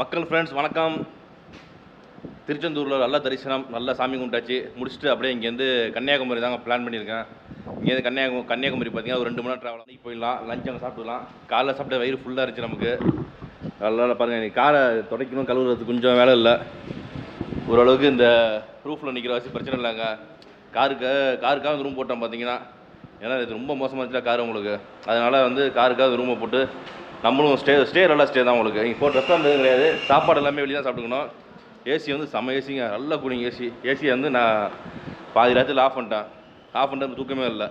மக்கள் ஃப்ரெண்ட்ஸ் வணக்கம். திருச்செந்தூரில் நல்ல தரிசனம் நல்ல சாமி கும்பிட்டாச்சு. முடிச்சுட்டு அப்படியே இங்கேருந்து கன்னியாகுமரி தாங்க பிளான் பண்ணியிருக்கேன். இங்கேருந்து கன்னியாகுமரி கன்னியாகுமரி பார்த்தீங்கன்னா ஒரு ரெண்டு மணி நேரம் ட்ராவல் போயிடலாம் லஞ்ச் அங்கே சாப்பிட்டுலாம் காலைல சாப்பிட்டா வயிறு ஃபுல்லாக இருந்துச்சு நமக்கு. அதனால் பாருங்கள் காரை துடைக்கணும் கழுவுறது கொஞ்சம் வேலை இல்லை. ஓரளவுக்கு இந்த ரூஃபில் நிற்கிற வசதி பிரச்சனை இல்லைங்க. காருக்கு காருக்காக ரூம் போட்டோம் பார்த்தீங்கன்னா. ஏன்னா இது ரொம்ப மோசமாக இருந்துச்சுல கார் உங்களுக்கு. அதனால் வந்து காருக்காக ரூமை போட்டு நம்மளும் ஸ்டே ஸ்டே நல்லா ஸ்டே தான் உங்களுக்கு. இங்கே போட்டு ரெஸ்டாரண்ட் கிடையாது. சாப்பாடு எல்லாமே வெளியே தான் சாப்பிட்டுக்கணும். ஏசி வந்து செம்ம ஏசிங்க நல்லா கூலிங் ஏசி ஏசி வந்து நான் பாதி ராத்திரியில் ஆஃப் பண்ணிட்டேன். ஆஃப் பண்ணிட்டு தூக்கமே இல்லை.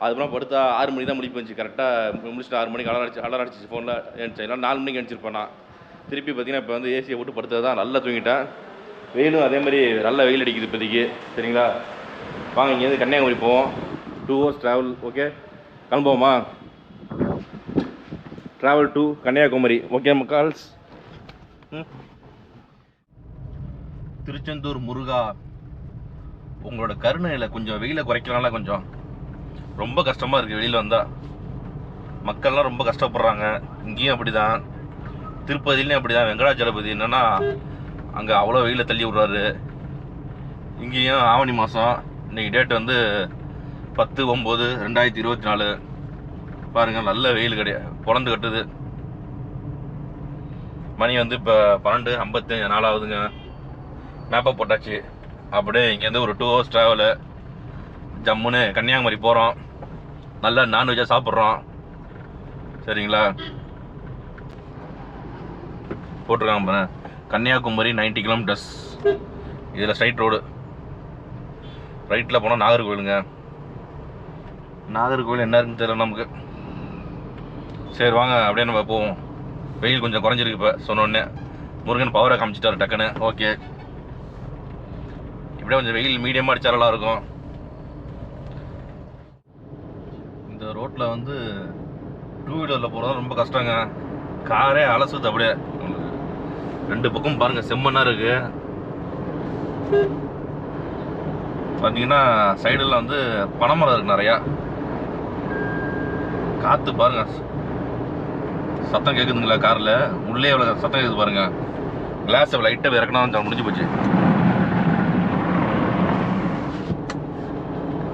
அதுக்கப்புறம் படுத்தா ஆறு மணி தான் முடிப்பு வந்துச்சு. கரெக்டாக முடிச்சுட்டு ஆறு மணிக்கு அலர் அடிச்சு அலர் அடிச்சு ஃபோனில் எழுந்துச்சு இல்லை நாலு மணிக்கு எழுந்திருப்பேன் நான் திருப்பி பார்த்தீங்கன்னா இப்போ வந்து ஏசியை போட்டு படுத்தது தான் நல்லா தூங்கிட்டேன். வெயிலும் அதே மாதிரி நல்ல வெயில் அடிக்குது இப்போதைக்கு. சரிங்களா? வாங்க இங்கேருந்து கன்னியாகுமரி போவோம். டூ ஹவர்ஸ் ட்ராவல் ஓகே கிளம்புவோமா? ட்ராவல் டு கன்னியாகுமரி ஓகே மக்கால்ஸ் திருச்செந்தூர் முருகா உங்களோட கருணையில் கொஞ்சம் வெயிலை குறைக்கலாம்ல கொஞ்சம். ரொம்ப கஷ்டமாக இருக்குது வெளியில் வந்தால் மக்கள்லாம் ரொம்ப கஷ்டப்படுறாங்க. இங்கேயும் அப்படி தான் திருப்பதியிலையும் அப்படி தான் வெங்கடாச்சலபதி என்னென்னா அங்கே அவ்வளோ வெயில தள்ளி விட்றாரு. இங்கேயும் ஆவணி மாதம் இன்னைக்கு டேட் வந்து பத்து ஒம்பது ரெண்டாயிரத்தி இருபத்தி நாலு. பாருங்கள் நல்ல வெயில் கிடையாது பிறந்து கட்டுது. மணி வந்து இப்போ பன்னெண்டு ஐம்பத்தஞ்சு நாலாவதுங்க. மேப்பை போட்டாச்சு. அப்படியே இங்கேருந்து ஒரு டூ ஹவர்ஸ் ட்ராவலு ஜம்முன்னு கன்னியாகுமரி போகிறோம் நல்லா நான்வெஜ்ஜாக சாப்பிட்றோம். சரிங்களா? போட்டிருக்காங்க பாருங்க. கன்னியாகுமரி 90 கிலோமீட்டர்ஸ் இதில் ஸ்ட்ரைட் ரோடு ரைட்டில் போனால் நாகர்கோவிலுங்க. நாகர்கோவில் என்ன இருக்குன்னு தெரியல நமக்கு. சரி வாங்க அப்படியே நம்ம போவோம். வெயில் கொஞ்சம் குறைஞ்சிருக்கு இப்போ சொன்னோடனே முருகன் பவரை காமிச்சிட்டாரு டக்குன்னு. ஓகே. இப்படியே கொஞ்சம் வெயில் மீடியமாக அடிச்சா இருக்கும். இந்த ரோட்டில் வந்து டூ வீலரில் போகிறது ரொம்ப கஷ்டங்க. காரே அலசுது அப்படியே. உங்களுக்கு. ரெண்டு பக்கம் பாருங்கள் செம்மண்ணா இருக்கு. பார்த்தீங்கன்னா சைடெல்லாம் வந்து பனைமரம் இருக்குது நிறையா. காற்று பாருங்கள் சத்தம் கேட்குதுங்களா காரில்? உள்ளே எவ்வளோ சத்தம் கேட்குது பாருங்க. கிளாஸ் லைட்டாக இறக்கணும் முடிஞ்சு போச்சு.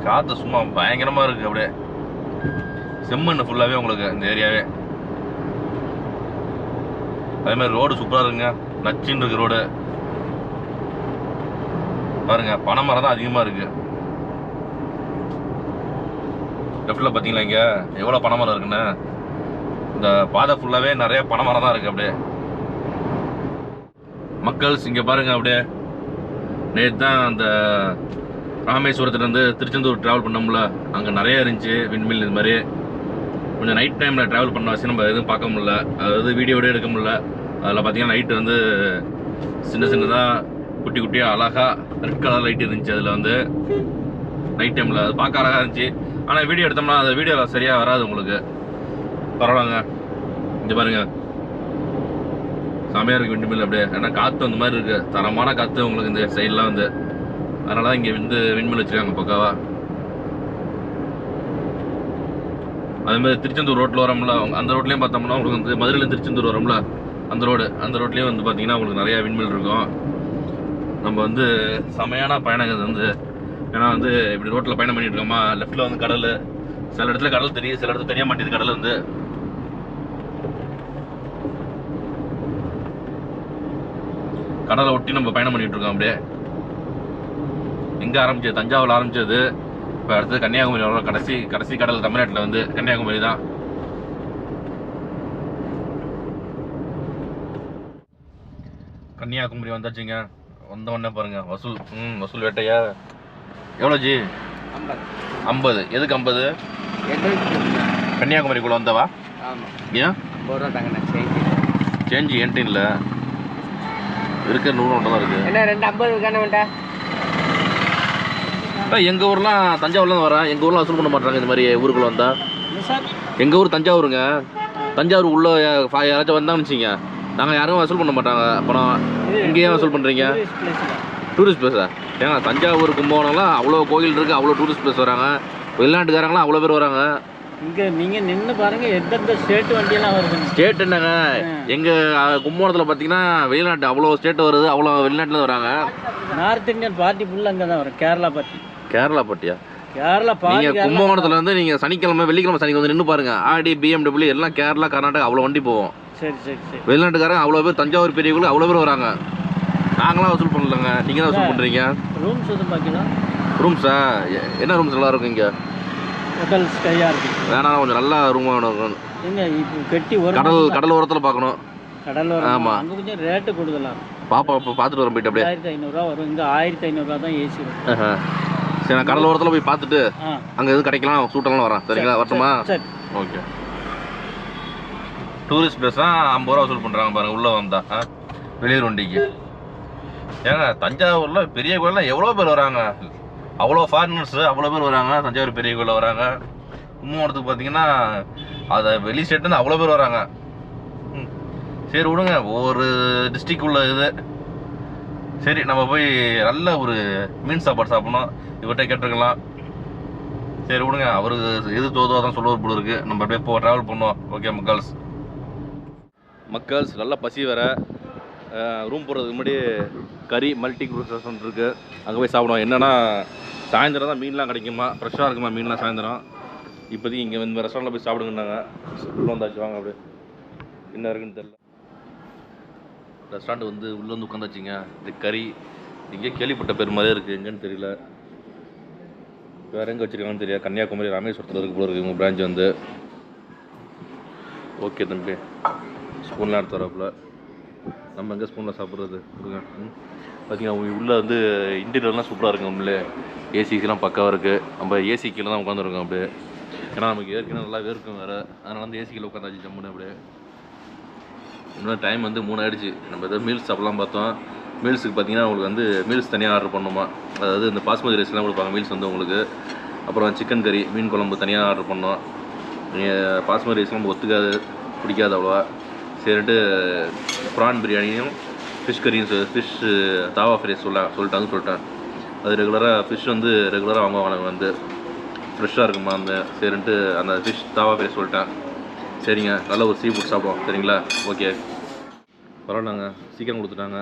காற்று சும்மா பயங்கரமாக இருக்கு அப்படியே. செம்மண் ஃபுல்லாகவே உங்களுக்கு இந்த ஏரியாவே. அதே மாதிரி ரோடு சூப்பராக இருக்குங்க. நச்சுன்னு இருக்கு ரோடு பாருங்க பனை மரம் தான் அதிகமாக இருக்கு. லெஃப்டில் பார்த்தீங்களா இங்கே? எவ்வளோ பனை மரம் இருக்குன்னு? இந்த பாதை ஃபுல்லாகவே நிறைய பனை மரம் தான் இருக்கு அப்படியே. மக்கள்ஸ் இங்கே பாருங்க அப்படியே. நேற்று தான் அந்த ராமேஸ்வரத்துலேருந்து திருச்செந்தூர் ட்ராவல் பண்ணோம்ல அங்கே நிறைய இருந்துச்சு விண்மில் இது மாதிரி. கொஞ்சம் நைட் டைமில் ட்ராவல் பண்ண வச்சு நம்ம எதுவும் பார்க்க முடில அதாவது வீடியோடே எடுக்க முடில அதில் பார்த்தீங்கன்னா நைட்டு வந்து சின்ன சின்னதாக குட்டி குட்டியாக அழகாக ரெட் கலர் லைட் இருந்துச்சு அதில் வந்து. நைட் டைமில் அது பார்க்க அழகாக இருந்துச்சு. ஆனால் வீடியோ எடுத்தோம்னா அந்த வீடியோவில் சரியாக வராது உங்களுக்கு. பரவாயில்லங்க. இங்கே பாருங்க. செமையாக இருக்கு விண்மில் அப்படியே. ஏன்னா காற்று அந்த மாதிரி இருக்கு. தரமான காற்று உங்களுக்கு இந்த சைட்லாம் வந்து. அதனால தான் இங்கே வந்து விண்மில் வச்சுருக்காங்க பக்காவா. அதே மாதிரி திருச்செந்தூர் ரோட்டில் வரோம்ல. அந்த ரோட்லேயும் பார்த்தோம்னா உங்களுக்கு வந்து மதுரையில் திருச்செந்தூர் வரோம்ல. அந்த ரோடு அந்த ரோட்லேயும் வந்து பார்த்தீங்கன்னா உங்களுக்கு நிறையா விண்மில் இருக்கும். நம்ம வந்து செமையான பயணங்கள் வந்து. ஏன்னா வந்து இப்படி ரோட்டில் பயணம் பண்ணிட்டு இருக்கோமா? லெஃப்ட்டில் வந்து கடல். சில இடத்துல கடல் தெரியும் சில இடத்துல தெரிய மாட்டேங்குது கடல் வந்து. கடலை ஒட்டி நம்ம பயணம் பண்ணிட்டு இருக்கோம் அப்படியே. எங்கே ஆரம்பிச்சது? தஞ்சாவூர் ஆரம்பிச்சது. இப்போ அடுத்தது கன்னியாகுமரி வரும். கடைசி கடைசி கடல் தமிழ்நாட்டில் வந்து கன்னியாகுமரி தான். கன்னியாகுமரி வந்தாச்சுங்க. வந்த உடனே பாருங்க வசூல். ம் வசூல் வேட்டையா? எவ்வளோ ஜி? ஐம்பது. எதுக்கு ஐம்பது? கன்னியாகுமரிக்குள்ளே வந்தவா? ஏன்? சேஞ்சு சேஞ்ச் இருக்கிற நூறு நோட்டு தான் இருக்குது என்ன ரெண்டு ஐம்பது தானே வேண்டா எங்கள் ஊர்லாம் தஞ்சாவூர்லேருந்து வரேன். எங்கள் ஊர்லாம் வசூல் பண்ண மாட்டாங்க இந்த மாதிரி ஊருக்குள்ள வந்தால் சார்? எங்கள் ஊர் தஞ்சாவூருங்க. தஞ்சாவூர் உள்ள யாராச்சும் வந்தாங்கன்னு வச்சுங்க. நாங்கள் யாரும் வசூல் பண்ண மாட்டாங்க. அப்புறம் இங்கே ஏன் வசூல் பண்ணுறீங்க டூரிஸ்ட் பிளேஸா ஏங்க தஞ்சாவூர் கும்பகோணம்லாம் அவ்வளோ கோயில் இருக்குது அவ்வளோ டூரிஸ்ட் பிளேஸ் வராங்க. வெளிநாட்டுக்காரங்களாம் அவ்வளோ பேர் வராங்க. இங்கே நீங்கள் நின்று பாருங்க எந்தெந்த ஸ்டேட் வண்டியெல்லாம் ஸ்டேட் என்னங்க? எங்கள் கும்பகோணத்தில் பார்த்தீங்கன்னா வெளிநாட்டு அவ்வளோ ஸ்டேட் வருது அவ்வளோ வெளிநாட்டில் வராங்க. நார்த் இந்தியன் பார்ட்டி ஃபுல்லாக அங்கே தான் வரும் கேரளா பார்ட்டி கேரளா பட்டியா கேரளா கேரளா கும்பகோணத்தில் வந்து நீங்கள் சனிக்கிழமை வெள்ளிக்கிழமை சனிக்கு வந்து நின்று பாருங்க. ஆடி பிஎம்டபிள்யூ எல்லாம் கேரளா கர்நாடகா அவ்வளோ வண்டி போவோம் சரி சரி சரி. வெளிநாட்டுக்காரங்க அவ்வளோ பேர் தஞ்சாவூர் பெரிய கோயில் அவ்வளோ பேர் வராங்க. நாங்களாம் வசூல் பண்ணலங்க. நீங்கள் தான் வசூல் பண்ணுறீங்க ரூம்ஸ் வந்து பார்த்தீங்கன்னா ரூம்ஸா என்ன ரூம்ஸ் நல்லா இருக்கும் இங்கே? ஹோட்டல் ஸ்கையாக இருக்கு. வேணாம் கொஞ்சம் நல்ல ரூமாக வேணும் எங்க இப்போ கட்டி ஒரு கடல் கடல் ஓரத்தில் பார்க்கணும். கடல் வரும் ஆமா. அங்கே கொஞ்சம் ரேட்டு கூடுதலாக இருக்கும் பாப்பா இப்போ பார்த்துட்டு வரோம் போயிட்டு அப்படியே. ஆயிரத்தி ஐநூறுரூவா வரும். இங்கே ஆயிரத்தி ஐநூறுரூவா தான் ஏசி வரும். சரி நான் கடல் ஓரத்தில் போய் பார்த்துட்டு ஆ. அங்கே எதுவும் கிடைக்கலாம் சூட்டெல்லாம் வரேன். சரிங்களா? வரட்டுமா? சரி ஓகே. டூரிஸ்ட் பிளேஸ் தான் ஐம்பது ரூபா வசூல் பண்ணுறாங்க பாருங்க உள்ளே வந்தா. ஆ? வெளியூர் வண்டிக்கு. ஏங்க தஞ்சாவூரில் பெரிய கோயிலில் எவ்வளோ பேர் வராங்க? அவ்வளோ ஃபாரினர்ஸ் அவ்வளோ பேர் வராங்க தஞ்சாவூர் பெரிய கோயிலில் வராங்க கும்பகோணத்துக்கு பார்த்தீங்கன்னா அதை வெளி ஸ்டேட்லேருந்து அவ்வளோ பேர் வராங்க. ம். சரி விடுங்க. ஒவ்வொரு டிஸ்ட்ரிக் உள்ள இது. சரி நம்ம போய் நல்ல ஒரு மீன் சாப்பாடு சாப்பிடணும். இவர்கிட்ட கேட்டிருக்கலாம். சரி விடுங்க. அவரு எது தோதோ அதான் சொல்லுவார் போல இருக்கு. நம்ம அப்படியே போ ட்ராவல் பண்ணுவோம். ஓகே மக்கள்ஸ் மக்கள்ஸ் நல்லா பசி வேற. ரூம் போகிறதுக்கு முன்னாடி கறி மல்டி குரூஸ் ரெஸ்டாரண்ட் இருக்குது அங்கே போய் சாப்பிடுவோம். என்னென்னா சாயந்தரம் தான் மீன்லாம் கிடைக்குமா? ஃப்ரெஷ்ஷாக இருக்குமா மீன்லாம் சாயந்தரம்? இப்போதைக்கு இங்கே வந்து ரெஸ்டாரண்ட்டில் போய் சாப்பிடுங்கன்னாங்க. உள்ளே வந்தாச்சு வாங்க அப்படியே. என்ன இருக்குன்னு தெரியல. ரெஸ்டாரண்ட் வந்து உள்ளே வந்து உட்காந்தாச்சுங்க. இந்த கறி. இங்கே கேள்விப்பட்ட பேர் மாதிரியே இருக்குது எங்கேன்னு தெரியல. வேறு எங்கே வச்சுருக்காங்கன்னு தெரியாது. கன்னியாகுமரி ராமேஸ்வரத்தில் இருக்கு போல இருக்குது உங்கள் பிரான்ச் வந்து. ஓகே தம்பி. ஸ்பூன்லாம் எடுத்து வரப்பில். நம்ம எங்கே ஸ்பூனில் சாப்பிட்றது? கொடுங்க. பார்த்தீங்கன்னா உள்ளே வந்து இன்டீரியர்லாம் சூப்பராக இருக்கும் நம்மளே ஏசிக்கெலாம் பக்காவாக இருக்குது நம்ம ஏசி கீழே தான் உட்காந்துருக்கோம் அப்படியே. ஏன்னா நமக்கு ஏற்கனவே நல்லா வேர்க்கும் வேறு. அதனால் வந்து ஏசி கீழே உட்காந்தாச்சு ஜம்முன்னு அப்படியே. இன்னும் டைம் வந்து மூணு ஆயிடுச்சு. நம்ம எதாவது மீல்ஸ் சாப்பிட்லாம் பார்த்தோம். மீல்ஸுக்கு பார்த்தீங்கன்னா உங்களுக்கு வந்து மீல்ஸ் தனியாக ஆர்டர் பண்ணணுமா? அதாவது இந்த பாஸ்மதி ரைஸ்லாம் கொடுப்பாங்க மீல்ஸ் வந்து உங்களுக்கு. அப்புறம் சிக்கன் கறி மீன் குழம்பு தனியாக ஆர்டர் பண்ணோம் பாஸ்மதி ரைஸ்லாம் ஒத்துக்காது பிடிக்காது அவ்வளோவா. சரின்ட்டு ப்ரான் பிரியாணியும் ஃபிஷ் கறியும் ஃபிஷ் தாவா ஃப்ரை சொல்ல சொல்லிட்டாங்க சொல்லிட்டேன் அது ரெகுலராக ஃபிஷ் வந்து ரெகுலராக வாங்குவாங்க வந்து. ஃப்ரெஷ்ஷாக இருக்குமா அந்த சரின்ட்டு அந்த ஃபிஷ் தாவா ஃப்ரை சொல்லிட்டேன் சரிங்க நல்ல ஒரு சீ ஃபுட் சாப்பிடுவோம் சரிங்களா? ஓகே பரவாயில்லங்க சீக்கிரம் கொடுத்துட்டாங்க.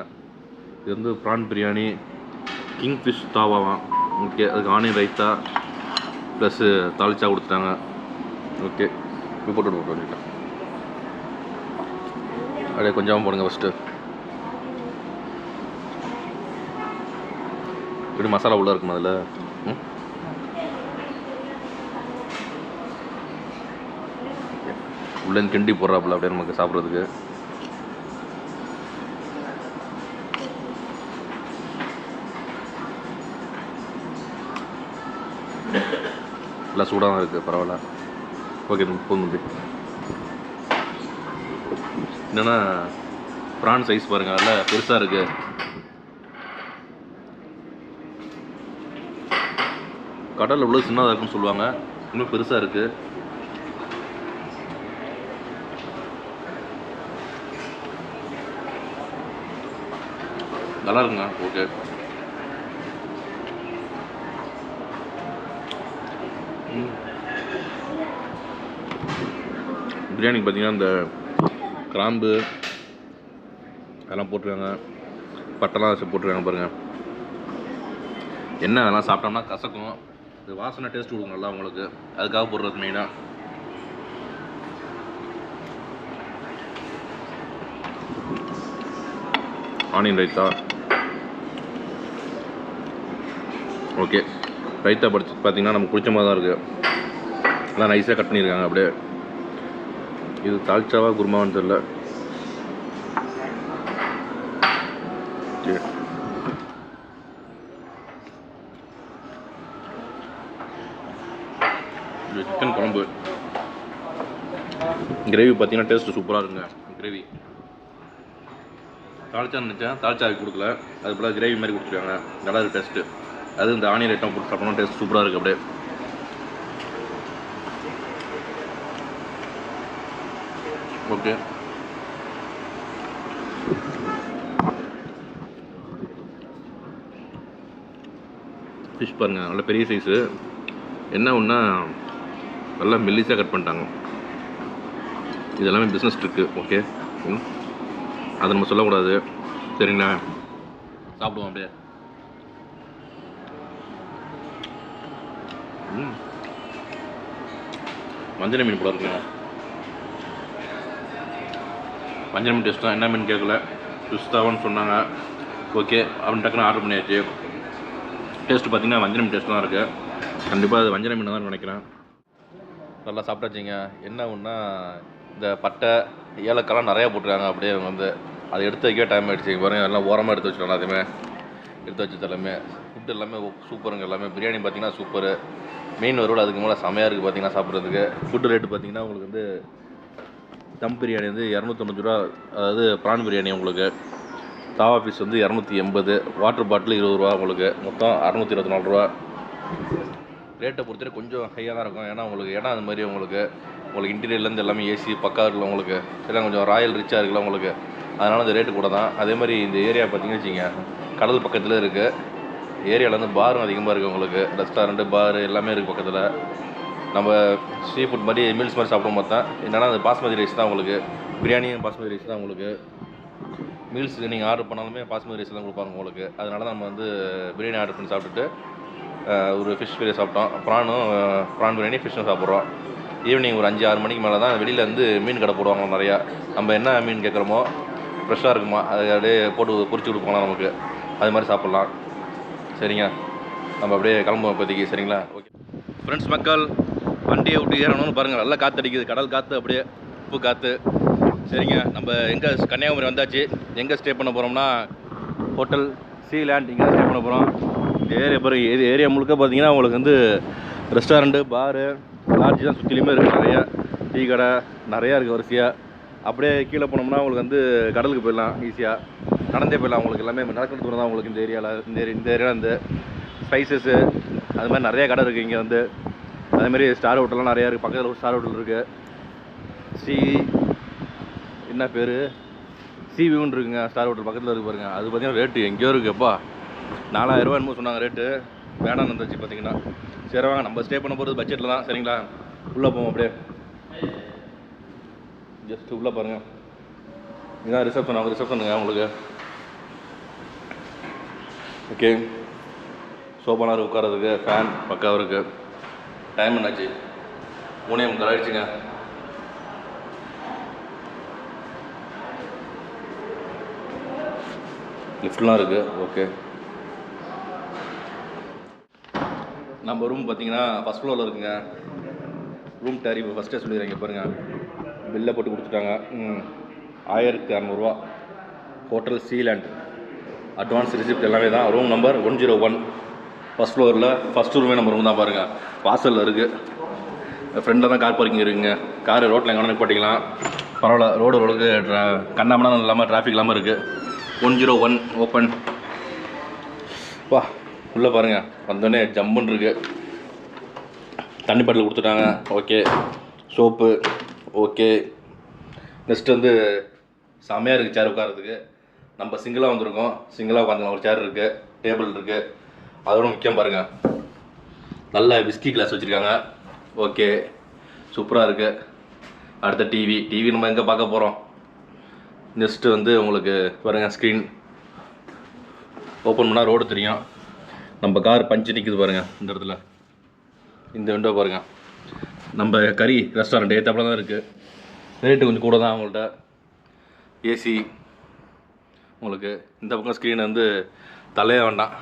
இது வந்து ப்ரான் பிரியாணி கிங் ஃபிஷ் தாவாவாம் ஓகே அதுக்கு ஆனியன் ரைத்தா ப்ளஸ்ஸு தாளிச்சா கொடுத்துட்டாங்க. ஓகே போட்டு போட்டு அப்படியே கொஞ்சமாக போடுங்க ஃபஸ்ட்டு இப்படி மசாலா உள்ளே இருக்குமா அதில்? ம்? உள்ளேருந்து கிண்டி போடுறாப்புல அப்படியே நமக்கு சாப்பிட்றதுக்கு. நல்லா சூடாக தான் இருக்குது பரவாயில்ல ஓகே போதும் என்னென்னா ப்ரான் சைஸ் பாருங்க நல்லா பெருசாக இருக்கு. கடலில் இவ்வளோ சின்னதாக இருக்குன்னு சொல்லுவாங்க. இன்னும் பெருசாக இருக்குது நல்லா இருக்குங்க ஓகே பிரியாணிக்கு பார்த்தீங்கன்னா இந்த கிராம்பு அதெல்லாம் போட்டிருக்காங்க. பட்டெல்லாம் வச்சு போட்டிருக்காங்க பாருங்கள் என்ன அதெல்லாம் சாப்பிட்டோம்னா கசக்கும். இது வாசனை டேஸ்ட் கொடுக்கும் நல்லா உங்களுக்கு. அதுக்காக போடுறது மெயினாக ஆனியன் ரைத்தா ஓகே ரைத்தா படிச்சு பார்த்தீங்கன்னா நமக்கு பிடிச்ச மாதிரி தான் இருக்குது எல்லாம் நைஸாக கட் பண்ணியிருக்காங்க அப்படியே. இது தால்ச்சாவா குருமான்னு தெரில சிக்கன் குழம்பு. கிரேவி பார்த்தீங்கன்னா டேஸ்ட் சூப்பராக இருக்குங்க கிரேவி தாளிச்சா நினச்சேன் தாளிச்சாவுக்கு கொடுக்கல. அது போல் கிரேவி மாதிரி கொடுத்துருக்காங்க. நல்லா இருக்குது டேஸ்ட்டு அது இந்த ஆனியன் ஐட்டம் போட்டு சாப்பிட்டோம்னா டேஸ்ட் சூப்பராக இருக்குது அப்படியே. ஓகே ஃபிஷ் பாருங்கள் நல்ல பெரிய சைஸு என்ன ஒன்றா நல்லா மெல்லிஸாக கட் பண்ணிட்டாங்க. இது எல்லாமே பிஸ்னஸ் ட்ரிக்கு ஓகே ம். அதை நம்ம சொல்லக்கூடாது. சரிங்களா? சாப்பிடுவோம் அப்படியே. மஞ்சள் மீன் கூட இருக்குங்க. மஞ்சள் மீன் டேஸ்ட் தான். என்ன மீன் கேட்கல பிஸ்தாவான்னு சொன்னாங்க. ஓகே அப்படின்னு டக்குன்னு ஆர்டர் பண்ணியாச்சு. டேஸ்ட்டு பார்த்தீங்கன்னா வஞ்சர மீன் டேஸ்ட் தான் இருக்குது கண்டிப்பாக அது வஞ்சர மீன் தான் நினைக்கிறேன். நல்லா சாப்பிட்டாச்சிங்க. என்ன ஒன்றா இந்த பட்டை ஏலக்காய்லாம் நிறையா போட்டுருக்காங்க. அப்படியே அவங்க வந்து அதை எடுத்து வைக்க டைம் ஆகிடுச்சு பாருங்க எல்லாம் ஓரமாக எடுத்து வச்சுக்கலாம் எல்லாத்தையுமே. எடுத்து வச்சது எல்லாமே. ஃபுட் எல்லாமே சூப்பருங்க எல்லாமே. பிரியாணி பார்த்தீங்கன்னா சூப்பரு மெயின் வறுவல் அதுக்கு மேலே செமையாக இருக்குது பார்த்தீங்கன்னா சாப்பிட்றதுக்கு. ஃபுட்டு ரேட்டு பார்த்தீங்கன்னா உங்களுக்கு வந்து தம் பிரியாணி வந்து இரநூத்தொண்ணூறு ரூபா அதாவது ப்ரான் பிரியாணி உங்களுக்கு. தாவா பீஸ் வந்து இரநூத்தி எண்பது வாட்டர் பாட்டில் இருபது ரூபா உங்களுக்கு. மொத்தம் அறநூற்றி இருபத்தி நாலு ரூபா. ரேட்டை பொறுத்தவரை கொஞ்சம் ஹையாக தான் இருக்கும். ஏன்னா உங்களுக்கு இடம் அது மாதிரி உங்களுக்கு உங்களுக்கு இன்டீரியர்லேருந்து எல்லாமே ஏசி பக்கா இருக்குல்ல உங்களுக்கு. எல்லாம் கொஞ்சம் ராயல் ரிச்சாக இருக்குல்ல உங்களுக்கு. அதனால் இந்த ரேட்டு கூட தான். அதே மாதிரி இந்த ஏரியா பார்த்தீங்கன்னு வச்சுங்க கடல் பக்கத்தில் இருக்குது ஏரியாவில் வந்து பாரும் அதிகமாக இருக்குது உங்களுக்கு. ரெஸ்டாரண்ட்டு பார் எல்லாமே இருக்குது பக்கத்தில். நம்ம சீ ஃபுட் மாதிரி மீல்ஸ் மாதிரி சாப்பிட பார்த்தா என்னென்னா அது பாஸ்மதி ரைஸ் தான் உங்களுக்கு. பிரியாணியும் பாஸ்மதி ரைஸ் தான் உங்களுக்கு. மீல்ஸ் நீங்கள் ஆர்டர் பண்ணாலுமே பாஸ்மதி ரைஸ் தான் கொடுப்பாங்க உங்களுக்கு. அதனால தான் நம்ம வந்து பிரியாணி ஆர்டர் பண்ணி சாப்பிட்டுட்டு ஒரு ஃபிஷ் பிரியாணி சாப்பிட்டோம். ப்ரானும் ப்ரான் பிரியாணி ஃபிஷ்ஷும் சாப்பிட்றோம். ஈவினிங் ஒரு அஞ்சு ஆறு மணிக்கு மேலே தான் வெளியில் வந்து மீன் கடை போடுவாங்க நிறையா. நம்ம என்ன மீன் கேட்குறோமோ ஃப்ரெஷ்ஷாக இருக்குமா அதை அப்படியே போட்டு பொறிச்சு கொடுப்பாங்க நமக்கு. அது மாதிரி சாப்பிட்லாம். சரிங்க. நம்ம அப்படியே கிளம்புவோம் இப்போதைக்கு. சரிங்களா? ஓகே ஃப்ரெண்ட்ஸ் மக்கள் வண்டியை விட்டு ஏறணும்னு பாருங்கள் நல்லா காற்று அடிக்குது கடல் காற்று அப்படியே உப்பு காற்று சரிங்க. நம்ம எங்கே கன்னியாகுமரி வந்தாச்சு. எங்கே ஸ்டே பண்ண போகிறோம்னா ஹோட்டல் சீ லேண்ட் இங்கே ஸ்டே பண்ண போகிறோம் இந்த ஏரியா பிறகு இது ஏரியா முழுக்க பார்த்தீங்கன்னா உங்களுக்கு வந்து ரெஸ்டாரண்ட்டு பாரு லாட்ஜ் தான் சுற்றிலுமே இருக்குது நிறையா டீ கடை நிறையா இருக்குது வரிசையாக அப்படியே கீழே போனோம்னா உங்களுக்கு வந்து கடலுக்கு போயிடலாம் ஈஸியாக நடந்தே போயிடலாம். உங்களுக்கு எல்லாமே நடக்கிற தூரம் தான் உங்களுக்கு இந்த ஏரியாவில் இந்த ஏரியா இந்த ஏரியாவில் வந்து ஸ்பைசஸ்ஸு அது மாதிரி நிறைய கடை இருக்குது இங்கே வந்து. அதே மாதிரி ஸ்டார் ஹோட்டல்லாம் நிறையா இருக்குது பக்கத்தில் ஒரு ஸ்டார் ஹோட்டல் இருக்குது ஸ்ரீ என்ன பேர்? சிவியூன்னு இருக்குங்க. ஸ்டார் ஹோட்டல் பக்கத்தில் இருக்குது பாருங்க. அது பார்த்தீங்கன்னா ரேட்டு எங்கேயோ இருக்குப்பா நாலாயிரரூவா என்னமோ சொன்னாங்க ரேட்டு வேணாம் வந்துச்சு பார்த்தீங்கன்னா சரி வாங்க. நம்ம ஸ்டே பண்ண போகிறது பட்ஜெட்டில் தான். சரிங்களா? உள்ளே போவோம் அப்படியே. ஜஸ்ட் உள்ளே பாருங்கள் இதுதான் ரிசப்ஷன் அவங்க ரிசப்ஷனுங்க உங்களுக்கு. ஓகே சோபானார் உட்காரதுக்கு ஃபேன் பக்காவும் இருக்குது டைம் என்னாச்சு? மூணே முக்கால் ஆயிடுச்சுங்க. லிஃப்ட்லாம் இருக்குது ஓகே நம்ம ரூம் பார்த்தீங்கன்னா ஃபஸ்ட் ஃப்ளோரில் இருக்குங்க. ரூம் டேரிஃப் ஃபஸ்ட்டே சொல்லிடுறீங்க பாருங்கள் பில்லை போட்டு கொடுத்துட்டாங்க. ம். ஆயிரத்தி அறநூறுவா. ஹோட்டல் சீலேண்ட் அட்வான்ஸ் ரிசிப்ட் எல்லாமே தான். Room number one zero one first ஃப்ளோரில் ஃபஸ்ட் ரூமே நம்ம ரூம் தான் பாருங்கள் வாசலில் இருக்குது ஃப்ரெண்டில் தான் கார் பார்க்கிங் இருக்குங்க. கார் ரோட்டில் எங்கே வேணாலும் போட்டிக்கலாம் பரவாயில்ல ரோடு ரோடுக்கு ட்ரா இல்லாமல் டிராஃபிக் இல்லாமல் இருக்குது ஒன் ஜீரோ ஒன் ஓப்பன் வா உள்ளே பாருங்கள் வந்தோடனே ஜம்முன்னு இருக்குது தண்ணி பாட்டில் கொடுத்துட்டாங்க. ஓகே சோப்பு ஓகே நெக்ஸ்ட் வந்து செமையாக இருக்குது சேர் உட்காரத்துக்கு நம்ம சிங்கிளாக வந்திருக்கோம். சிங்கிளாக உட்காந்துக்கலாம் ஒரு சேர் இருக்குது டேபிள் இருக்குது அதோட முக்கியம் பாருங்கள் நல்ல விஸ்கி கிளாஸ் வச்சுருக்காங்க. ஓகே சூப்பராக இருக்குது அடுத்த டிவி டிவி நம்ம எங்கே பார்க்க போகிறோம் நெக்ஸ்ட்டு வந்து உங்களுக்கு பாருங்கள் ஸ்க்ரீன் ஓப்பன் பண்ணால் ரோடு தெரியும். நம்ம கார் பஞ்சு நிற்குது பாருங்கள் இந்த இடத்துல. இந்த விண்டோ பாருங்கள் நம்ம கறி ரெஸ்டாரண்ட் ஏத்தாப்புல தான் இருக்குது ரேட்டு கொஞ்சம் கூட தான் அவங்கள்ட்ட. ஏசி உங்களுக்கு இந்த பக்கம் ஸ்க்ரீன் வந்து தலையே வேண்டாம்.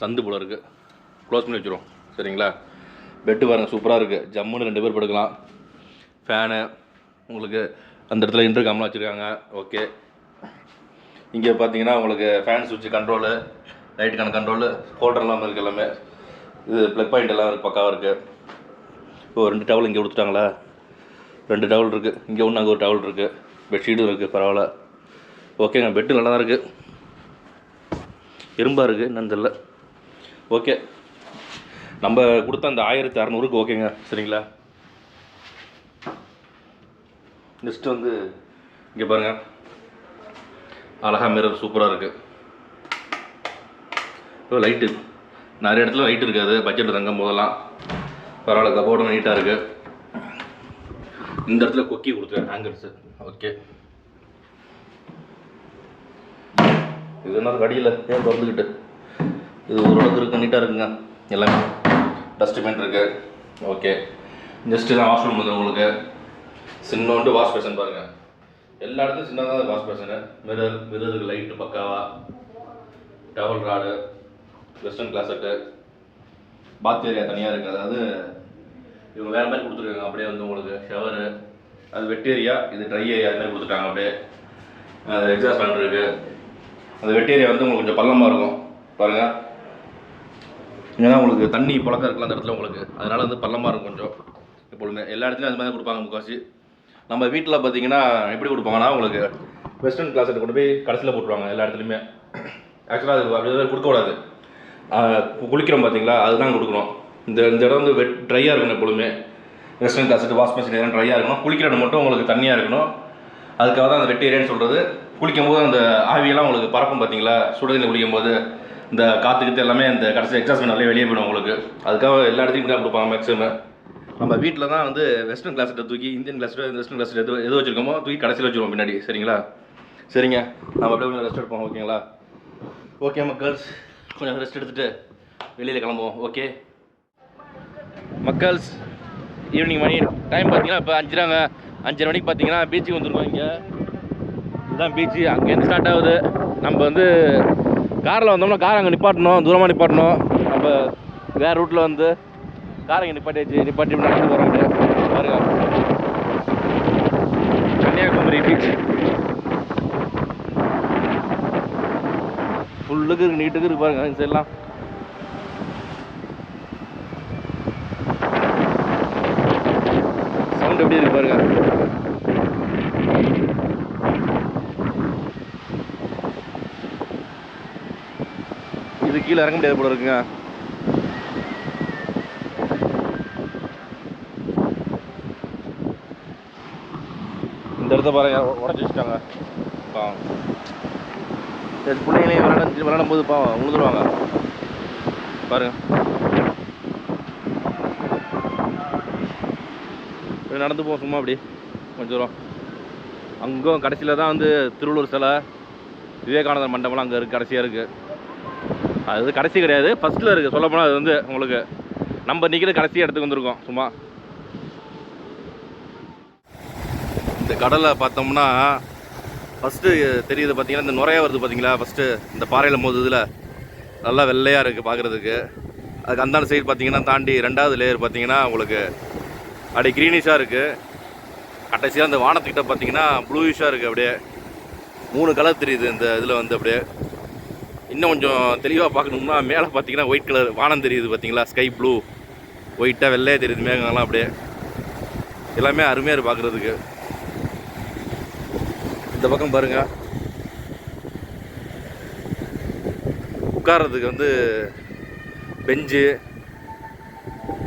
சந்து போல இருக்குது க்ளோஸ் பண்ணி வச்சுருவோம். சரிங்களா? பெட்டு பாருங்கள் சூப்பராக இருக்குது ஜம்முன்னு ரெண்டு பேர் படுக்கலாம். ஃபேனு உங்களுக்கு அந்த இடத்துல இன்டர்காம்லாம் வச்சுருக்காங்க. ஓகே இங்கே பார்த்தீங்கன்னா உங்களுக்கு ஃபேன் சுவிட்ச் கண்ட்ரோலு லைட்டுக்கான கண்ட்ரோலு ஹோல்டர்லாம் இருக்குது எல்லாமே இது ப்ளக் பாயிண்ட் எல்லாம் இருக்குது பக்காவாக இருக்குது ஓ ரெண்டு டவல் இங்கே கொடுத்துட்டாங்களா? ரெண்டு டவல் இருக்குது இங்கே ஒன்று அங்கே ஒரு டவல் இருக்குது பெட்ஷீட்டும் இருக்குது பரவாயில்ல. ஓகேங்க பெட்டு நல்லா தான் இருக்குது இரும்பாக இருக்குது என்னன்னு தெரில ஓகே. நம்ம கொடுத்த அந்த ஆயிரத்தி அறநூறுக்கு ஓகேங்க. சரிங்களா? நெக்ஸ்ட் வந்து இங்கே பாருங்க. அழகா மிரர் சூப்பராக இருக்குது இப்போ லைட்டு நிறைய இடத்துல லைட் இருக்காது. பட்ஜெட் தங்கும் போதெல்லாம். பரவாயில்ல கபோர்டும் நீட்டாக இருக்குது இந்த இடத்துல கொக்கி கொடுத்துருக்கேன் ஹேங்கர்ஸு ஓகே இது என்ன கடியில் ஏன் திறந்துக்கிட்டு இது ஓரளவுக்கு இருக்குது நீட்டாக இருக்குங்க. எல்லாமே டஸ்ட்பின் இருக்குது ஓகே ஜஸ்ட்டு தான் வாஷ்ரூம் வந்து உங்களுக்கு. சின்னோண்டு வாஷ் பேஷன் பாருங்கள் எல்லா இடத்துலையும் சின்னதாக வாஷ் பேஷனு மிரர் மிரருக்கு லைட்டு பக்காவா? Towel rod western closet bath area தனியாக இருக்குது அதாவது இவங்க வேறு மாதிரி கொடுத்துருக்காங்க. அப்படியே வந்து உங்களுக்கு ஷவரு அது வெட் ஏரியா இது ட்ரை ஏரியா அது மாதிரி கொடுத்துட்டாங்க அப்படியே. எக்ஸாஸ்ட் ஃபேன் அந்த வெட் ஏரியா வந்து உங்களுக்கு கொஞ்சம் பள்ளமாக இருக்கும். பாருங்கள் ஏன்னா உங்களுக்கு தண்ணி புழக்கம் இருக்கலாம் அந்த இடத்துல உங்களுக்கு. அதனால் வந்து பள்ளமாக இருக்கும் கொஞ்சம். எப்பொழுதுமே எல்லா இடத்துலையும் அது மாதிரி தான் கொடுப்பாங்க முக்காசி நம்ம வீட்டில் பார்த்தீங்கன்னா எப்படி கொடுப்பாங்கன்னா உங்களுக்கு வெஸ்டர்ன் கிளாஸை கொண்டு போய் கடைசியில் போட்டுருவாங்க எல்லா இடத்துலையுமே. ஆக்சுவலாக அது அப்படியே கொடுக்கக்கூடாது குளிக்கிறோம் பார்த்தீங்களா அதுதான் கொடுக்கணும். இந்த இந்த இடம் வந்து வெட் ட்ரையாக இருக்கணும் எப்பொழுதுமே. வெஸ்டர்ன் கிளாஸெட் வாஷ் மிஷின் எல்லாம் ட்ரையாக இருக்கணும். குளிக்கிற இடம் மட்டும் உங்களுக்கு தண்ணியாக இருக்கணும். அதுக்காக தான் அந்த வெட் ஏரியான்னு சொல்கிறது குளிக்கும்போது அந்த ஆவியெல்லாம் உங்களுக்கு பறக்கும் பார்த்தீங்களா சுடுதண்ணில் குளிக்கும்போது. இந்த காற்றுக்கிட்டு எல்லாமே இந்த கடைசி எக்ஸாஸ்ட் நிறைய வெளியே போயிடும் உங்களுக்கு. அதுக்காக எல்லா இடத்துலையும் தான் கொடுப்பாங்க மேக்ஸிமம் நம்ம வீட்டில் தான் வந்து வெஸ்டர்ன் கிளாஸை தூக்கி இந்தியன் கிளாஸ் வெஸ்டர்ன் கிளாஸ் எது எது வச்சிருக்கோமோ தூக்கி கடைசியில் வச்சுருவோம் பின்னாடி. சரிங்களா? சரிங்க. நம்ம அப்படியே கொஞ்சம் ரெஸ்ட் எடுப்போம் ஓகேங்களா ஓகே மக்கள்ஸ் கொஞ்சம் ரெஸ்ட் எடுத்துட்டு வெளியில் கிளம்புவோம் ஓகே மக்கள்ஸ் ஈவினிங் மணி டைம் பார்த்தீங்கன்னா இப்போ அஞ்சுறாங்க. அஞ்சரை மணிக்கு பார்த்தீங்கன்னா பீச்சுக்கு வந்துருக்கோம் இங்கே. இதுதான் பீச்சு அங்கேருந்து ஸ்டார்ட் ஆகுது. நம்ம வந்து காரில் வந்தோம்னா கார் அங்கே நிப்பாட்டணும் தூரமாக நிப்பாட்டணும். நம்ம வேறு ரூட்டில் வந்து கார் இங்கே நிப்பாட்டியாச்சு நிப்பாட்டி நடந்து போகிறோம் பாருங்க. கன்னியாகுமரி பீச் ஃபுல்லுக்கு இருக்கு நீட்டுக்கு இருக்கு பாருங்க இந்த சைட்லாம் சவுண்ட் எப்படி இருக்கு பாருங்க இது கீழே இறங்க முடியாது போல இருக்குங்க. இந்த இடத்த பாருங்க உடச்சி வச்சுட்டாங்க. பாவம். சரி பிள்ளைங்களையும் விளையாட விளையாடும் போது பாவம் உழுதுருவாங்க பாருங்க. நடந்து போவோம் சும்மா அப்படி. கொஞ்சம் தூரம். அங்கும் கடைசியில் தான் வந்து திருவள்ளூர் சிலை. விவேகானந்தர் மண்டபம்லாம் அங்கே இருக்குது கடைசியாக இருக்குது அது கடைசி கிடையாது. ஃபஸ்ட்டில் இருக்குது சொல்லப்போனால் அது வந்து உங்களுக்கு நம்ம நிற்கிற கடைசி இடத்துக்கு வந்திருக்கோம். சும்மா. இந்த கடலை பார்த்தோம்னா ஃபஸ்ட்டு தெரியுது பார்த்தீங்கன்னா இந்த நுரையா வருது பார்த்தீங்களா ஃபஸ்ட்டு இந்த பாறையில் மோதுதில் நல்லா வெள்ளையாக இருக்குது பார்க்குறதுக்கு அதுக்கு அந்தாண்ட சைடு பார்த்தீங்கன்னா தாண்டி ரெண்டாவது லேயர் பார்த்தீங்கன்னா உங்களுக்கு அப்படியே க்ரீனிஷாக இருக்குது கடைசியாக அந்த வானத்துக்கிட்ட பார்த்தீங்கன்னா ப்ளூயிஷாக இருக்குது அப்படியே. மூணு கலர் தெரியுது இந்த இதில் வந்து அப்படியே. இன்னும் கொஞ்சம் தெளிவாக பார்க்கணும்னா மேலே பார்த்தீங்கன்னா ஒயிட் கலர் வானம் தெரியுது பார்த்தீங்களா? ஸ்கை ப்ளூ ஒயிட்டாக வெள்ளையாக தெரியுது மேகங்கள்லாம் அப்படியே. எல்லாமே அருமையாக இருக்குது பார்க்குறதுக்கு. இந்த பக்கம் பாருங்க. உட்கார்றதுக்கு வந்து பெஞ்சு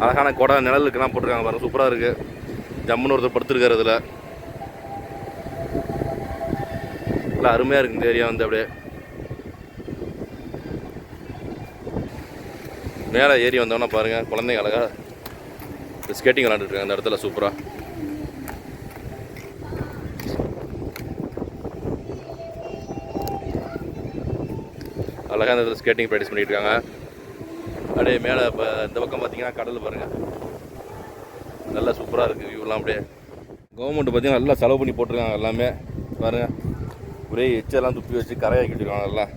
அழகான கொடை நிழலுக்கெல்லாம் போட்டிருக்காங்க பாருங்கள் சூப்பராக இருக்குது ஜம்முன்னு ஒருத்தர் படுத்துருக்காரு இதில் நல்லா அருமையாக இருக்குது இந்த ஏரியா வந்து அப்படியே. மேலே ஏறி வந்தோன்னா பாருங்கள் குழந்தைங்க அழகாக ஸ்கேட்டிங் விளாண்டுட்டு இருக்காங்க அந்த இடத்துல சூப்பராக அழகாக அந்த இடத்துல ஸ்கேட்டிங் ப்ராக்டிஸ் பண்ணிட்டு இருக்காங்க. அப்படியே மேலே இப்போ இந்த பக்கம் பார்த்தீங்கன்னா கடல் பாருங்கள் நல்லா சூப்பராக இருக்குது வியூலாம் அப்படியே. கவர்மெண்ட் பார்த்தீங்கன்னா நல்லா செலவு பண்ணி போட்டிருக்காங்க எல்லாமே. பாருங்கள் ஒரே எச்செல்லாம் துப்பி வச்சு கரையாக்கிட்டு இருக்காங்க எல்லாம்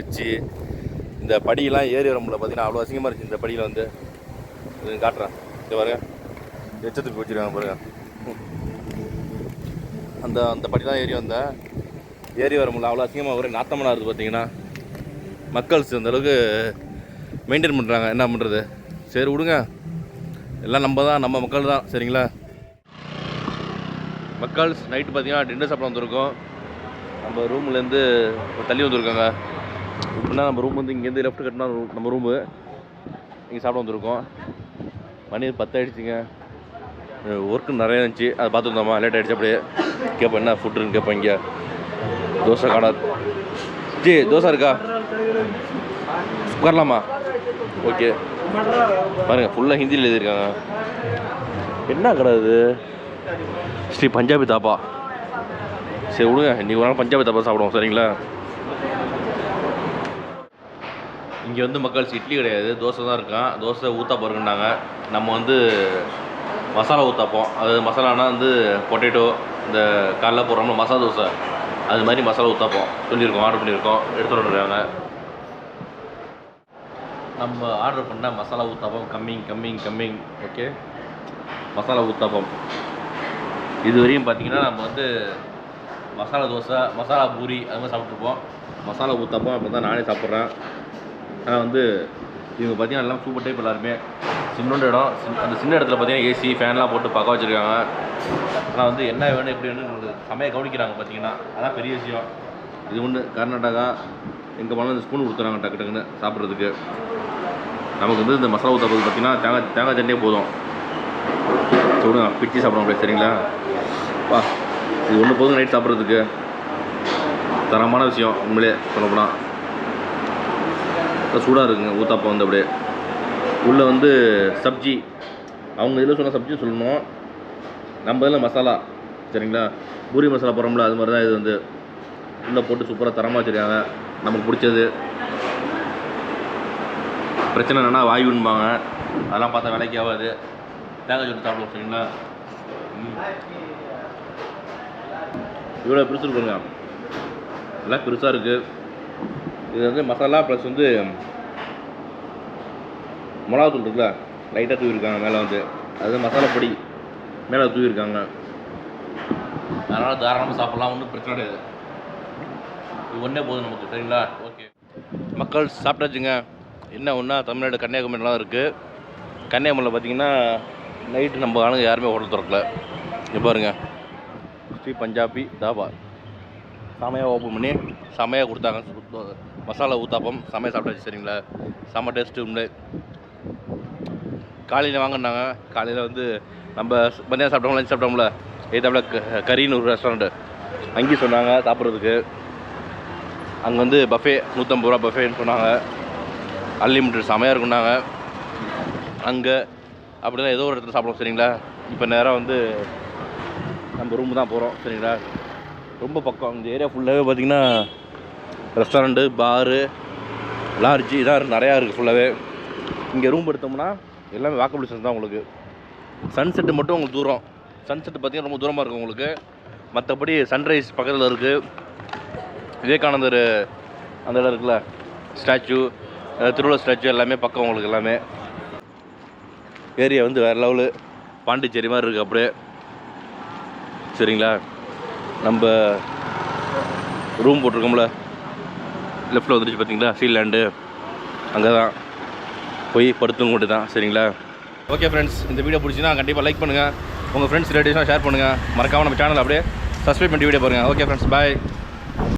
எச்சி இந்த படியெல்லாம் ஏறி வர முடியல பார்த்தீங்கன்னா அவ்வளோ அசிங்கமாக இருந்துச்சு இந்த படியில் வந்து. இது காட்டுறேன். இங்கே பாருங்க. எச்ச துப்பி வச்சுருக்காங்க பாருங்க. அந்த அந்த படி தான் ஏறி வந்தேன் ஏறி வர முடியல அவ்வளோ அசிங்கமாக ஒரே நாத்தமனாக இருக்குது பார்த்தீங்கன்னா மக்கள்ஸ் அந்த அளவுக்கு மெயின்டைன் பண்ணுறாங்க என்ன பண்ணுறது சரி விடுங்க. எல்லாம் நம்ம தான் நம்ம மக்கள் தான். சரிங்களா? மக்கள்ஸ் நைட்டு பார்த்தீங்கன்னா டின்னர் சாப்பிட வந்திருக்கோம். நம்ம ரூம்லேருந்து தள்ளி வந்திருக்காங்க. இப்படின்னா நம்ம ரூம் வந்து இங்கேருந்து லெஃப்ட் கட்டினா நம்ம ரூமு இங்கே சாப்பிட வந்திருக்கோம். மணி பத்தாயிடுச்சுங்க ஒர்க்கு நிறையா இருந்துச்சு. அதை பார்த்து வந்தோமா? லேட் ஆகிடுச்சு அப்படியே. கேட்பேன் என்ன ஃபுட்டுன்னு கேட்பேன் இங்கே. தோசை கடை ஜி தோசை இருக்கா? உட்காரலாமா? ஓகே. பாருங்கள் ஃபுல்லாக ஹிந்தியில் எழுதியிருக்காங்க. என்ன கடை இது? ஸ்ரீ பஞ்சாபி தாப்பா சரி விடுங்க. இன்றைக்கி ஒரு நாள் பஞ்சாபி தாப்பா சாப்பிடுவோம் சரிங்களா? இங்கே வந்து மக்கள் இட்லி கிடையாது. தோசை தான் இருக்கான். தோசை ஊத்தாப்பம் இருக்குன்னாங்க நம்ம வந்து மசாலா ஊத்தாப்போம். அது மசாலானா வந்து பொட்டேட்டோ இந்த காலைல போடுறோம்ல மசாலா தோசை. அது மாதிரி மசாலா ஊத்தாப்போம். சொல்லியிருக்கோம் ஆர்டர் பண்ணியிருக்கோம். எடுத்துகிட்டு வந்துருக்காங்க நம்ம ஆர்டர் பண்ண masala uttapam coming coming coming okay masala uttapam. இது வரையும் பார்த்தீங்கன்னா நம்ம வந்து மசாலா தோசை மசாலா பூரி அது மாதிரி சாப்பிட்ருப்போம் மசாலா ஊத்தாப்பம் அப்போ தான் நானே சாப்பிட்றேன். ஆனால் வந்து இவங்க பார்த்தீங்கன்னா எல்லாம் சூப்பர் டைப் எல்லாருமே. சின்னோண்ட இடம் சின்ன- அந்த சின்ன இடத்துல பார்த்தீங்கன்னா ஏசி ஃபேன்லாம் போட்டு பக்கம் வச்சுருக்காங்க. ஆனால் வந்து என்ன வேணும் எப்படி வேணும் உங்களுக்கு செமையாக கவனிக்கிறாங்க பார்த்தீங்கன்னா அதான் பெரிய விஷயம். இது ஒன்று கர்நாடகா எங்கே போனாலும் இந்த ஸ்பூன் கொடுத்துறாங்க டக்கு டக்குன்னு சாப்பிட்றதுக்கு. நமக்கு வந்து இந்த மசாலா ஊத்தாப்பது பார்த்தீங்கன்னா தேங்காய் தேங்காய் சட்னியே போதும். சொல்லுங்க பிச்சு சாப்பிட முடியாது சரிங்களா? வா இது ஒன்று போதும் நைட் சாப்பிட்றதுக்கு. தரமான விஷயம் உண்மையிலே சொல்லப்போனால் சூடாக இருக்குங்க. ஊத்தாப்பம் வந்து அப்படியே. உள்ளே வந்து சப்ஜி. அவங்க இதில் சொன்ன சப்ஜி சொல்லணும். நம்ம இதில் மசாலா சரிங்களா? பூரி மசாலா போடுறோம்ல அது மாதிரி தான் இது வந்து. உள்ளே போட்டு சூப்பராக தரமாக வச்சுருக்காங்க. நமக்கு பிடிச்சது. பிரச்சனை என்னென்னா வாயுன்பாங்க. அதெல்லாம் பார்த்தா வேலைக்கு ஆகாது. தேங்காய் சொல்லி சாப்பிடுவோம் சரிங்களா? இவ்வளோ பெருசு இருக்குங்க. நல்லா பெருசாக இருக்குது இது வந்து மசாலா ப்ளஸ் வந்து மிளகாத்தூள் இருக்குல்ல லைட்டாக தூவிருக்காங்க மேலே வந்து. அது மசாலா பொடி மேலே தூவிருக்காங்க அதனால் தாராளமாக சாப்பிட்லாம் ஒன்றும் பிரச்சனை கிடையாது. இது ஒன்றே போதும் நமக்கு சரிங்களா? ஓகே மக்கள் சாப்பிட்டாச்சுங்க. என்ன ஒன்றா தமிழ்நாடு கன்னியாகுமரிலாம் இருக்குது கன்னியாகுமரியில் பார்த்தீங்கன்னா நைட்டு நம்ம ஆளுங்க யாருமே ஹோட்டல் திறக்கல. இங்கே பாருங்கள் ஸ்ரீ பஞ்சாபி தாபா செமையாக ஓப்பன் பண்ணி செமையாக கொடுத்தாங்க. சுத்த- மசாலா ஊத்தாப்பம் செமையாக சாப்பிட்டாச்சு சரிங்களா? செம்ம டேஸ்ட்டு உண்டு. காலையில் வாங்கினாங்க. காலையில் வந்து நம்ம மதியம் சாப்பிட்டோம் லஞ்ச் சாப்பிட்டோம்ல எதாப்புல கரின்னு ஒரு ரெஸ்டாரண்ட்டு அங்கேயும் சொன்னாங்க சாப்பிட்றதுக்கு. அங்கே வந்து பஃபே நூற்றம்பது ரூபா பஃபேன்னு சொன்னாங்க. அன்லிமிட்டட் செமையாக இருக்குன்னாங்க அங்கே அப்படி தான் ஏதோ ஒரு இடத்துல சாப்பிடுவோம் சரிங்களா? இப்போ நேராக வந்து நம்ம ரூம் தான் போகிறோம் சரிங்களா? ரொம்ப பக்கம் இந்த ஏரியா ஃபுல்லாகவே பார்த்திங்கன்னா ரெஸ்டாரண்ட்டு பாரு லார்ஜி இதான் நிறையா இருக்குது ஃபுல்லாகவே இங்கே ரூம் எடுத்தோம்னா எல்லாமே வாக்கபிள் டிஸ்டன்ஸ் தான் உங்களுக்கு. சன்செட்டு மட்டும் உங்களுக்கு தூரம். சன்செட்டு பார்த்தீங்கன்னா ரொம்ப தூரமாக இருக்கும் உங்களுக்கு. மற்றபடி சன்ரைஸ் பக்கத்தில் இருக்குது விவேகானந்தர் அந்த இடம் இருக்குல்ல ஸ்டாச்சு திருவிழா ஸ்டாச்சு எல்லாமே பக்கம் உங்களுக்கு எல்லாமே. ஏரியா வந்து வேறு லெவலு பாண்டிச்சேரி மாதிரி இருக்குது அப்படியே. சரிங்களா? நம்ம ரூம் போட்டிருக்கோம்ல. லெஃப்ட்டில் வந்துடுச்சு பார்த்தீங்களா ஃபீல்லேண்டு அங்கே தான் போய் படுத்துங்க தான் சரிங்களா? ஓகே ஃப்ரெண்ட்ஸ் இந்த வீடியோ பிடிச்சின்னா கண்டிப்பாக லைக் பண்ணுங்கள் உங்கள் ஃப்ரெண்ட்ஸ் ரிலேட்டிவ்ஸ்லாம் ஷேர் பண்ணுங்கள் மறக்காமல் நம்ம சேனல் அப்படியே சப்ஸ்கிரைப் பண்ணி வீடியோ பாருங்கள் ஓகே ஃப்ரெண்ட்ஸ் பாய்